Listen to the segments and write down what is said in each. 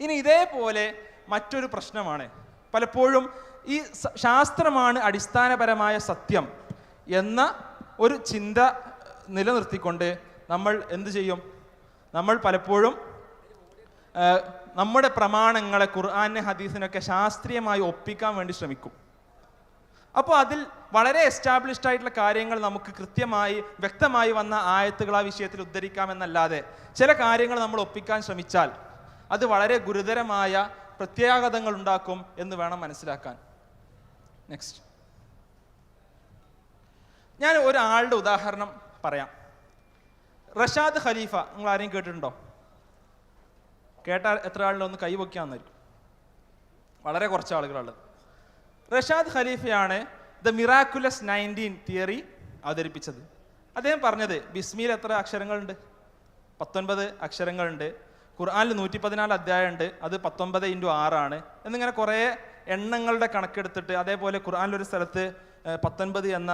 ഇനി ഇതേപോലെ മറ്റൊരു പ്രശ്നമാണ്. പലപ്പോഴും ഈ ശാസ്ത്രമാണ് അടിസ്ഥാനപരമായ സത്യം എന്ന ഒരു ചിന്ത നിലനിർത്തിക്കൊണ്ട് നമ്മൾ എന്ത് ചെയ്യും? നമ്മൾ പലപ്പോഴും നമ്മുടെ പ്രമാണങ്ങളെ ഖുർആാനെ ഹദീസിനൊക്കെ ശാസ്ത്രീയമായി ഒപ്പിക്കാൻ വേണ്ടി ശ്രമിക്കും. അപ്പോൾ അതിൽ വളരെ എസ്റ്റാബ്ലിഷ്ഡ് ആയിട്ടുള്ള കാര്യങ്ങൾ നമുക്ക് കൃത്യമായി വ്യക്തമായി വന്ന ആയത്തുകൾ ആ വിഷയത്തിൽ ഉദ്ധരിക്കാമെന്നല്ലാതെ ചില കാര്യങ്ങൾ നമ്മൾ ഒപ്പിക്കാൻ ശ്രമിച്ചാൽ അത് വളരെ ഗുരുതരമായ പ്രത്യാഘാതങ്ങൾ ഉണ്ടാക്കും എന്ന് വേണം മനസ്സിലാക്കാൻ. നെക്സ്റ്റ് ഞാൻ ഒരാളുടെ ഉദാഹരണം പറയാം. റഷാദ് ഖലീഫ നിങ്ങൾ ആരെയും കേട്ടിട്ടുണ്ടോ? കേട്ടാൽ എത്ര ആളുടെ ഒന്ന് കൈവയ്ക്കാമെന്നായിരിക്കും വളരെ കുറച്ച് ആളുകളുള്ളത് റഷാദ് ഖലീഫയാണ് ദ മിറാക്കുലസ് നയന്റീൻ തിയറി അവതരിപ്പിച്ചത്. അദ്ദേഹം പറഞ്ഞത് ബിസ്മിയിൽ എത്ര അക്ഷരങ്ങളുണ്ട്? പത്തൊൻപത് അക്ഷരങ്ങളുണ്ട്. ഖുർആനിൽ നൂറ്റി പതിനാല് അധ്യായം ഉണ്ട് അത് പത്തൊമ്പത് ഇന്റു ആറാണ്. എന്നിങ്ങനെ കുറേ എണ്ണങ്ങളുടെ കണക്കെടുത്തിട്ട് അതേപോലെ ഖുർആനിൽ ഒരു സ്ഥലത്ത് പത്തൊൻപത് എന്ന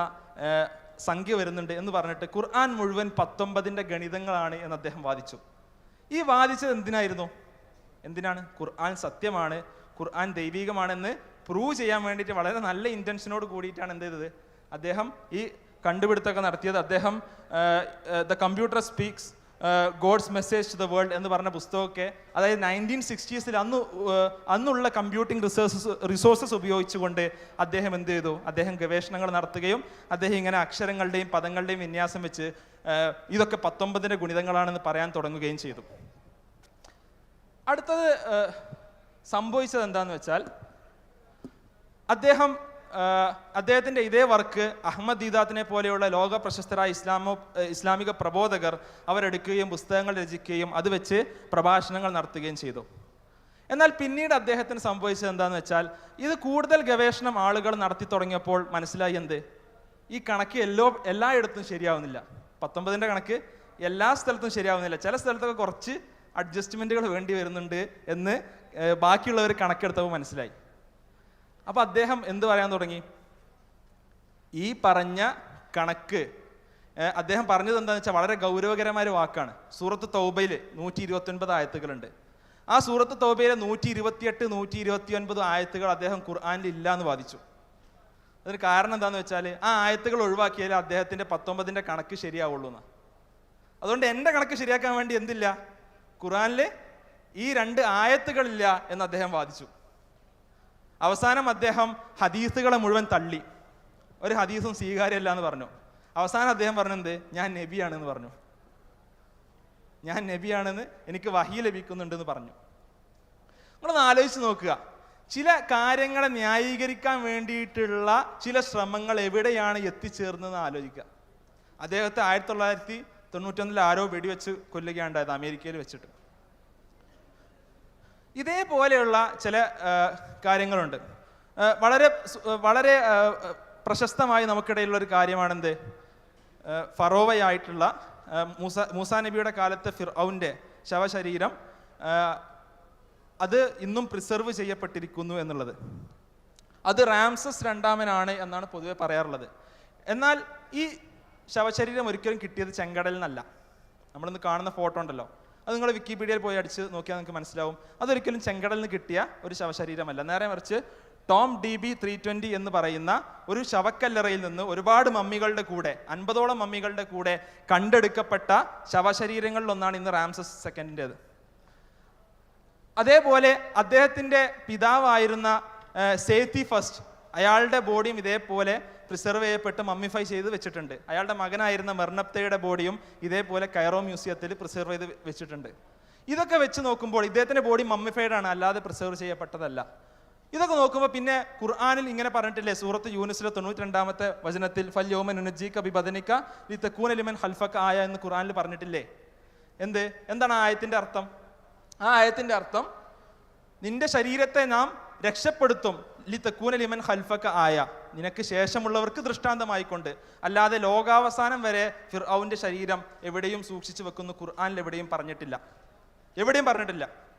സംഖ്യ വരുന്നുണ്ട് എന്ന് പറഞ്ഞിട്ട് ഖുർആൻ മുഴുവൻ പത്തൊമ്പതിന്റെ ഗണിതങ്ങളാണ് എന്ന് അദ്ദേഹം വാദിച്ചു. ഈ വാദിച്ചത് എന്തിനായിരുന്നു? എന്തിനാണ്? ഖുർആൻ സത്യമാണ് ഖുർആൻ ദൈവികമാണെന്ന് പ്രൂവ് ചെയ്യാൻ വേണ്ടിയിട്ട് വളരെ നല്ല ഇന്റൻഷനോട് കൂടിയിട്ടാണ് എന്ത് ചെയ്തത്? അദ്ദേഹം ഈ കണ്ടുപിടുത്തമൊക്കെ നടത്തിയത്. അദ്ദേഹം the computer speaks God's message to the world എന്ന് പറഞ്ഞ പുസ്തകമൊക്കെ അതായത് നയന്റീൻ സിക്സ്റ്റീസിൽ അന്ന് അന്നുള്ള കമ്പ്യൂട്ടിംഗ് റിസോഴ്സസ് റിസോഴ്സസ് ഉപയോഗിച്ചുകൊണ്ട് അദ്ദേഹം എന്ത് ചെയ്തു? അദ്ദേഹം ഗവേഷണങ്ങൾ നടത്തുകയും അദ്ദേഹം ഇങ്ങനെ അക്ഷരങ്ങളുടെയും പദങ്ങളുടെയും വിന്യാസം വെച്ച് ഇതൊക്കെ പത്തൊമ്പതിന്റെ ഗുണിതങ്ങളാണെന്ന് പറയാൻ തുടങ്ങുകയും ചെയ്തു. അടുത്തത് സംഭവിച്ചത് എന്താണെന്ന് വെച്ചാൽ അദ്ദേഹം ഏർ, അദ്ദേഹത്തിന്റെ ഇതേ വർക്ക് അഹമ്മദ് ദീദാത്തിനെ പോലെയുള്ള ലോക പ്രശസ്തരായ ഇസ്ലാമോ ഇസ്ലാമിക പ്രബോധകർ അവരെടുക്കുകയും പുസ്തകങ്ങൾ രചിക്കുകയും അത് വെച്ച് പ്രഭാഷണങ്ങൾ നടത്തുകയും ചെയ്തു. എന്നാൽ പിന്നീട് അദ്ദേഹത്തിന് സംഭവിച്ചത് എന്താണെന്ന് വെച്ചാൽ ഇത് കൂടുതൽ ഗവേഷണം ആളുകൾ നടത്തി തുടങ്ങിയപ്പോൾ മനസ്സിലായി എന്ത്? ഈ കണക്ക് എല്ലോ എല്ലായിടത്തും ശരിയാവുന്നില്ല. പത്തൊമ്പതിന്റെ കണക്ക് എല്ലാ സ്ഥലത്തും ശരിയാവുന്നില്ല. ചില സ്ഥലത്തൊക്കെ കുറച്ച് അഡ്ജസ്റ്റ്മെന്റുകൾ വേണ്ടി വരുന്നുണ്ട് എന്ന് ബാക്കിയുള്ളവർ കണക്കെടുത്തപ്പോൾ മനസ്സിലായി. അപ്പോൾ അദ്ദേഹം എന്ത് പറയാൻ തുടങ്ങി? ഈ പറഞ്ഞ കണക്ക് അദ്ദേഹം പറഞ്ഞത് എന്താണെന്ന് വെച്ചാൽ വളരെ ഗൗരവകരമായ ഒരു വാക്കാണ്. സൂറത്ത് തൗബയിൽ നൂറ്റി ഇരുപത്തൊൻപത് ആയത്തുകളുണ്ട്. ആ സൂറത്ത് തൗബയിലെ നൂറ്റി ഇരുപത്തിയെട്ട് നൂറ്റി ഇരുപത്തി ഒൻപത് ആയത്തുകൾ അദ്ദേഹം ഖുർആാനിൽ ഇല്ല എന്ന് വാദിച്ചു. അതിന് കാരണം എന്താണെന്ന് വെച്ചാൽ ആ ആയത്തുകൾ ഒഴിവാക്കിയാലേ അദ്ദേഹത്തിന്റെ പത്തൊമ്പതിന്റെ കണക്ക് ശരിയാവുള്ളൂ എന്ന്. അതുകൊണ്ട് എന്റെ കണക്ക് ശരിയാക്കാൻ വേണ്ടി എന്തില്ല? ഖുറാനിൽ ഈ രണ്ട് ആയത്തുകളില്ല എന്ന് അദ്ദേഹം വാദിച്ചു. അവസാനം അദ്ദേഹം ഹദീസുകളെ മുഴുവൻ തള്ളി. ഒരു ഹദീസും സ്വീകാര്യമല്ല എന്ന് പറഞ്ഞു. അവസാനം അദ്ദേഹം പറഞ്ഞത് ഞാൻ നബിയാണെന്ന് പറഞ്ഞു. ഞാൻ നബിയാണെന്ന് എനിക്ക് വഹി ലഭിക്കുന്നുണ്ടെന്ന് പറഞ്ഞു. നിങ്ങളൊന്ന് ആലോചിച്ച് നോക്കുക. ചില കാര്യങ്ങളെ ന്യായീകരിക്കാൻ വേണ്ടിയിട്ടുള്ള ചില ശ്രമങ്ങൾ എവിടെയാണ് എത്തിച്ചേർന്നതെന്ന് ആലോചിക്കുക. അദ്ദേഹത്തെ ആയിരത്തി തൊള്ളായിരത്തി തൊണ്ണൂറ്റൊന്നിൽ ആരോ വെടിവെച്ച് കൊല്ലുകയുണ്ടായത് അമേരിക്കയിൽ വെച്ചിട്ട്. ഇതേപോലെയുള്ള ചില കാര്യങ്ങളുണ്ട്. വളരെ വളരെ പ്രശസ്തമായി നമുക്കിടയിലുള്ള ഒരു കാര്യമാണെന്ത്? ഫറോവയായിട്ടുള്ള മൂസ മൂസാ നബിയുടെ കാലത്തെ ഫിർഔന്റെ ശവശരീരം അത് ഇന്നും പ്രിസർവ് ചെയ്യപ്പെട്ടിരിക്കുന്നു എന്നുള്ളത്. അത് റാംസസ് രണ്ടാമനാണ് എന്നാണ് പൊതുവെ പറയാറുള്ളത്. എന്നാൽ ഈ ശവശരീരം ഒരിക്കലും കിട്ടിയത് ചെങ്കടലിൽ നിന്നല്ല നമ്മളിന്ന് കാണുന്ന ഫോട്ടോ ഉണ്ടല്ലോ. അത് നിങ്ങൾ വിക്കിപീഡിയയിൽ പോയി അടിച്ച് നോക്കിയാൽ നിങ്ങൾക്ക് മനസ്സിലാവും. അതൊരിക്കലും ചെങ്കടലിൽ നിന്ന് കിട്ടിയ ഒരു ശവശരീരമല്ല. നേരെ മറിച്ച് Tom D B three twenty എന്ന് പറയുന്ന ഒരു ശവക്കല്ലറയിൽ നിന്ന് ഒരുപാട് മമ്മികളുടെ കൂടെ അൻപതോളം മമ്മികളുടെ കൂടെ കണ്ടെടുക്കപ്പെട്ട ശവശരീരങ്ങളിലൊന്നാണ് ഇന്ന് റാംസസ് സെക്കൻഡിന്റേത് അതേപോലെ അദ്ദേഹത്തിന്റെ പിതാവായിരുന്ന സേത്തി ഫസ്റ്റ് അയാളുടെ ബോഡിയും ഇതേപോലെ പ്രിസർവ് ചെയ്യപ്പെട്ട് മമ്മിഫൈ ചെയ്ത് വെച്ചിട്ടുണ്ട്. അയാളുടെ മകനായിരുന്ന മെർണപ്തയുടെ ബോഡിയും ഇതേപോലെ കൈറോ മ്യൂസിയത്തിൽ പ്രിസർവ് ചെയ്ത് വെച്ചിട്ടുണ്ട്. ഇതൊക്കെ വെച്ച് നോക്കുമ്പോൾ ഇദ്ദേഹത്തിന്റെ ബോഡി മമ്മിഫൈഡ് ആണ് അല്ലാതെ പ്രിസർവ് ചെയ്യപ്പെട്ടതല്ല. ഇതൊക്കെ നോക്കുമ്പോൾ പിന്നെ ഖുർആാനിൽ ഇങ്ങനെ പറഞ്ഞിട്ടില്ലേ സൂറത്ത് യൂനിസിലെ തൊണ്ണൂറ്റി രണ്ടാമത്തെ വചനത്തിൽ ഫല്യോമൻ ഉനജീക കബി ബദനിക്ക ലി തെക്കൂനലിമൻ ഹൽഫക്ക ആയ എന്ന് ഖുർആാനിൽ പറഞ്ഞിട്ടില്ലേ? എന്ത്? എന്താണ് ആ ആയത്തിന്റെ അർത്ഥം? ആ ആയത്തിന്റെ അർത്ഥം നിന്റെ ശരീരത്തെ നാം രക്ഷപ്പെടുത്തും ലി തെക്കൂനലിമൻ ഹൽഫക്ക ആയ നിനക്ക് ശേഷമുള്ളവർക്ക് ദൃഷ്ടാന്തമായിക്കൊണ്ട്. അല്ലാതെ ലോകാവസാനം വരെ ഫിർഔന്റെ ശരീരം എവിടെയും സൂക്ഷിച്ചു വെക്കുന്നു ഖുർആാനിൽ എവിടെയും പറഞ്ഞിട്ടില്ല. എവിടെയും പറഞ്ഞിട്ടില്ല.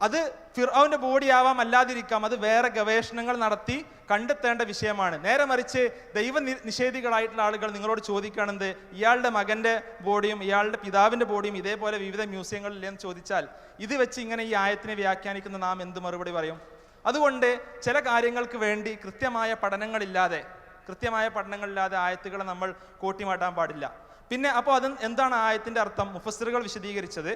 അത് ഫിർഔന്റെ ബോഡി ആവാം അല്ലാതിരിക്കാം. അത് വേറെ ഗവേഷണങ്ങൾ നടത്തി കണ്ടെത്തേണ്ട വിഷയമാണ്. നേരെ മറിച്ച് ദൈവ നിഷേധികളായിട്ടുള്ള ആളുകൾ നിങ്ങളോട് ചോദിക്കുകയാണെന്ത്? ഇയാളുടെ മകന്റെ ബോഡിയും ഇയാളുടെ പിതാവിന്റെ ബോഡിയും ഇതേപോലെ വിവിധ മ്യൂസിയങ്ങളിൽ എന്ന് ചോദിച്ചാൽ ഇത് വെച്ച് ഇങ്ങനെ ഈ ആയത്തിനെ വ്യാഖ്യാനിക്കുന്ന നാം എന്ത് മറുപടി പറയും? അതുകൊണ്ട് ചില കാര്യങ്ങൾക്ക് വേണ്ടി കൃത്യമായ പഠനങ്ങളില്ലാതെ കൃത്യമായ പഠനങ്ങളില്ലാതെ ആയത്തുകളെ നമ്മൾ കൂട്ടിമാട്ടാൻ പാടില്ല. പിന്നെ അപ്പോൾ അത് എന്താണ് ആയത്തിന്റെ അർത്ഥം? മുഫസ്സിറുകൾ വിശദീകരിച്ചത്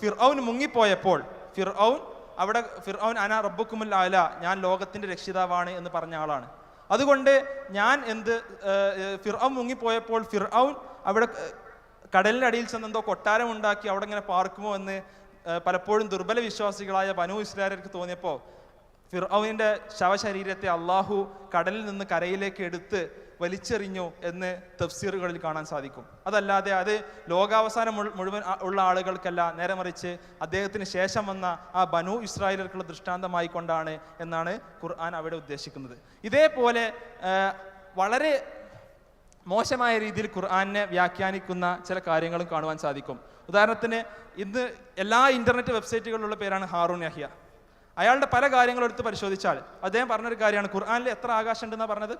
ഫിർ ഫിർഔൻ മുങ്ങിപ്പോയപ്പോൾ ഫിർഔൻ അവിടെ ഫിർഔൻ അന റബ്ബുക്കുമുൽ ആല ഞാൻ ലോകത്തിന്റെ രക്ഷിതാവാണ് എന്ന് പറഞ്ഞ ആളാണ്. അതുകൊണ്ട് ഞാൻ എന്ത് ഫിർ ഫിർഔൻ മുങ്ങിപ്പോയപ്പോൾ ഫിർഔൻ അവിടെ കടലിന്റെ അടിയിൽ ചെന്ന് എന്തോ കൊട്ടാരം ഉണ്ടാക്കി അവിടെ ഇങ്ങനെ പാർക്കുമോ എന്ന് പലപ്പോഴും ദുർബല വിശ്വാസികളായ ബനു ഇസ്ലാരർക്ക് തോന്നിയപ്പോൾ ഫിർഔവിന്റെ ശവശരീരത്തെ അള്ളാഹു കടലിൽ നിന്ന് കരയിലേക്ക് എടുത്ത് വലിച്ചെറിഞ്ഞു എന്ന് തഫ്സീറുകളിൽ കാണാൻ സാധിക്കും. അതല്ലാതെ അത് ലോകാവസാനം മുഴു- മുഴുവൻ ഉള്ള ആളുകൾക്കല്ല നേരെ മറിച്ച് അദ്ദേഹത്തിന് ശേഷം വന്ന ആ ബനു ഇസ്രായേലർക്കുള്ള ദൃഷ്ടാന്തമായി കൊണ്ടാണ് എന്നാണ് ഖുർആൻ അവിടെ ഉദ്ദേശിക്കുന്നത്. ഇതേപോലെ വളരെ മോശമായ രീതിയിൽ ഖുർആനെ വ്യാഖ്യാനിക്കുന്ന ചില കാര്യങ്ങളും കാണുവാൻ സാധിക്കും. ഉദാഹരണത്തിന് ഇന്ന് എല്ലാ ഇന്റർനെറ്റ് വെബ്സൈറ്റുകളിലുള്ള പേരാണ് ഹാറൂൺ യഹ്യ. അയാളുടെ പല കാര്യങ്ങളും എടുത്ത് പരിശോധിച്ചാൽ അദ്ദേഹം പറഞ്ഞൊരു കാര്യമാണ്. ഖുർആാനിൽ എത്ര ആകാശം ഉണ്ടെന്നാ പറഞ്ഞത്?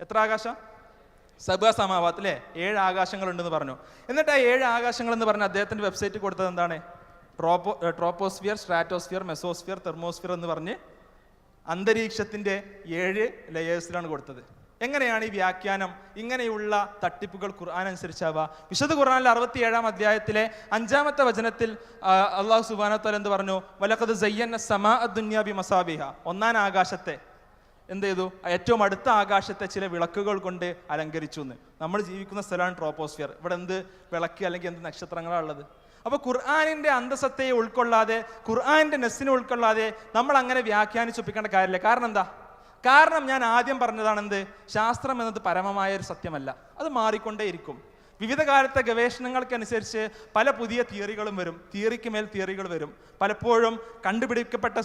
എത്ര ആകാശം? സബ സമാവാത്ത് അല്ലേ? ഏഴ് ആകാശങ്ങളുണ്ടെന്ന് പറഞ്ഞു. എന്നിട്ട് ആ ഏഴ് ആകാശങ്ങൾ എന്ന് പറഞ്ഞ അദ്ദേഹത്തിന്റെ വെബ്സൈറ്റ് കൊടുത്തത് എന്താണ്? Tropo troposphere stratosphere mesosphere thermosphere എന്ന് പറഞ്ഞ് അന്തരീക്ഷത്തിന്റെ ഏഴ് ലെയേഴ്സിലാണ് കൊടുത്തത്. എങ്ങനെയാണ് ഈ വ്യാഖ്യാനം? ഇങ്ങനെയുള്ള തട്ടിപ്പുകൾ ഖുർആൻ അനുസരിച്ചാവുക വിശുദ്ധ ഖുർആനിലെ അറുപത്തി ഏഴാം അധ്യായത്തിലെ അഞ്ചാമത്തെ വചനത്തിൽ അള്ളാഹു സുബാനത്തോൽ എന്ത് പറഞ്ഞു? വലക്കത് സയ്യന്ന സമാ ദുന്യാബി മസാബിഹ. ഒന്നാം ആകാശത്തെ. എന്ത് ചെയ്തു? ഏറ്റവും അടുത്ത ആകാശത്തെ ചില വിളക്കുകൾ കൊണ്ട് അലങ്കരിച്ചു എന്ന് നമ്മൾ ജീവിക്കുന്ന സ്ഥലമാണ് ട്രോപ്പോസ്ഫിയർ ഇവിടെ എന്ത് വിളക്ക് അല്ലെങ്കിൽ എന്ത് നക്ഷത്രങ്ങളാണ് ഉള്ളത്? അപ്പൊ ഖുർആാനിന്റെ അന്തസത്തയെ ഉൾക്കൊള്ളാതെ ഖുർആാനിന്റെ നെസ്സിനെ ഉൾക്കൊള്ളാതെ നമ്മൾ അങ്ങനെ വ്യാഖ്യാനിച്ചൊപ്പിക്കേണ്ട കാര്യമില്ല. കാരണം എന്താ? കാരണം ഞാൻ ആദ്യം പറഞ്ഞതാണ് എന്ത് ശാസ്ത്രം എന്നത് പരമമായ ഒരു സത്യമല്ല. അത് മാറിക്കൊണ്ടേയിരിക്കും വിവിധ കാലത്തെ ഗവേഷണങ്ങൾക്കനുസരിച്ച് പല പുതിയ തിയറികളും വരും. തിയറിക്ക് മേൽ തിയറികൾ വരും. പലപ്പോഴും കണ്ടുപിടിക്കപ്പെട്ട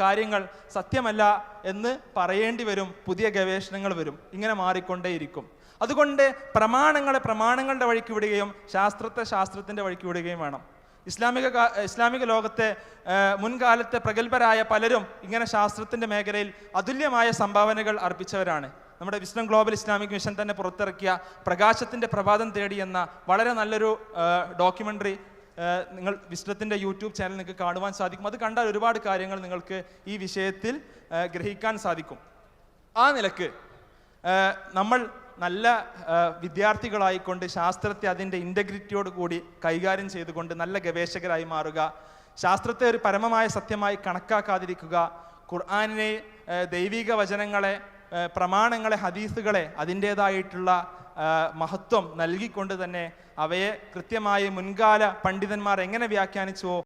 കാര്യങ്ങൾ സത്യമല്ല എന്ന് പറയേണ്ടി വരും. പുതിയ ഗവേഷണങ്ങൾ വരും. ഇങ്ങനെ മാറിക്കൊണ്ടേയിരിക്കും അതുകൊണ്ട് പ്രമാണങ്ങളെ പ്രമാണങ്ങളുടെ വഴിക്ക് വിടുകയും ശാസ്ത്രത്തെ ശാസ്ത്രത്തിന്റെ വഴിക്ക് വിടുകയും വേണം. ഇസ്ലാമിക ഇസ്ലാമിക ലോകത്തെ മുൻകാലത്തെ പ്രഗത്ഭരായ പലരും ഇങ്ങനെ ശാസ്ത്രത്തിന്റെ മേഖലയിൽ അതുല്യമായ സംഭാവനകൾ അർപ്പിച്ചവരാണ്. നമ്മുടെ വിസ്ഡം ഗ്ലോബൽ ഇസ്ലാമിക് മിഷൻ തന്നെ പുറത്തിറക്കിയ പ്രകാശത്തിന്റെ പ്രഭാതം തേടി എന്ന വളരെ നല്ലൊരു ഡോക്യുമെന്ററി നിങ്ങൾ വിസ്ഡത്തിന്റെ യൂട്യൂബ് ചാനൽ നിങ്ങൾക്ക് കാണുവാൻ സാധിക്കും. അത് കണ്ടാൽ ഒരുപാട് കാര്യങ്ങൾ നിങ്ങൾക്ക് ഈ വിഷയത്തിൽ ഗ്രഹിക്കാൻ സാധിക്കും. ആ നിലയ്ക്ക് നമ്മൾ നല്ല വിദ്യാർത്ഥികളായിക്കൊണ്ട് ശാസ്ത്രത്തെ അതിന്റെ ഇന്റഗ്രിറ്റിയോട് കൂടി കൈകാര്യം ചെയ്തുകൊണ്ട് നല്ല ഗവേഷകരായി മാറുക. ശാസ്ത്രത്തെ ഒരു പരമമായ സത്യമായി കണക്കാക്കാതിരിക്കുക. ഖുർആാനിനെ ദൈവിക വചനങ്ങളെ പ്രമാണങ്ങളെ ഹദീസുകളെ അതിന്റേതായിട്ടുള്ള മഹത്വം നൽകിക്കൊണ്ട് തന്നെ അവയെ കൃത്യമായി മുൻകാല പണ്ഡിതന്മാർ എങ്ങനെ വ്യാഖ്യാനിച്ചുവോ